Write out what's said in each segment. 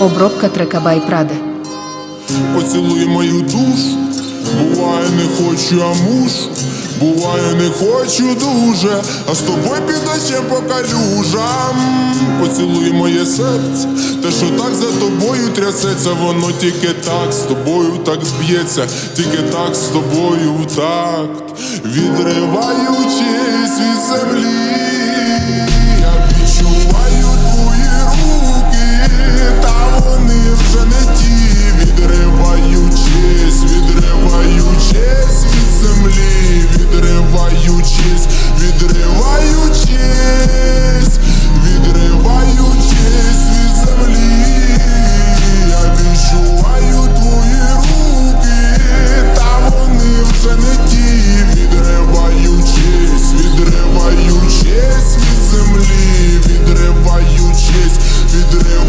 Обробка трекабай Пради. Поцілуй мою душу, буває не хочу, а мушу, буває не хочу дуже, а з тобою піде по калюжам. Поцілуй моє серце, те, що так за тобою трясеться, воно тільки так з тобою так б'ється, тільки так з тобою так, відриваючись від землі,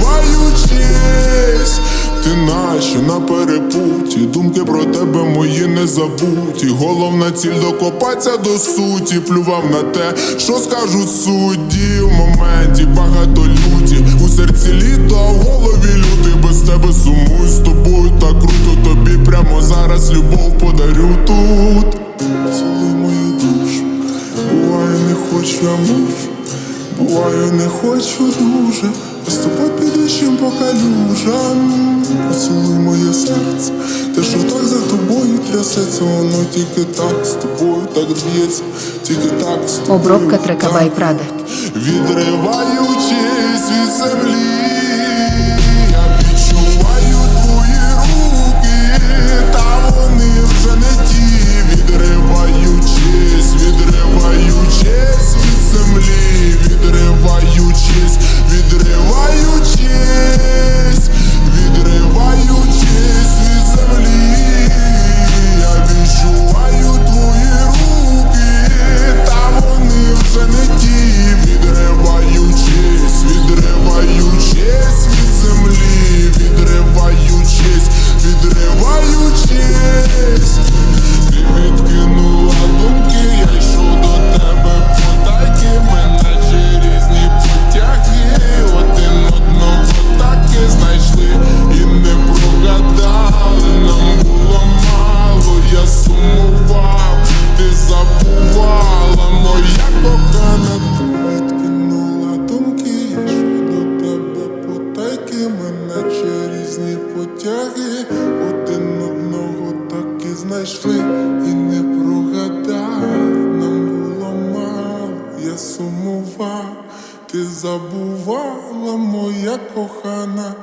відриваючись, ти наче на перепуті, думки про тебе мої не забуті. Головна ціль докопатися до суті, плював на те, що скажуть судді в моменті багато люті. У серці літо, в голові люди без тебе сумуй з тобою так круто. Тобі прямо зараз любов подарю тут. Цілуй мою душу, буває не хочу, а мушу. Буває, не хочу дуже, з піду чим по калюжам. Поцілуй моє серце, те, що так за тобою трясеться, воно тільки так з тобою так б'ється, тільки так з тобою. Обробка трека так. Бай Відриваючись від землі, відриваючись, знайшли і не прогадав, нам було мало, я сумував, ти забувала, моя кохана.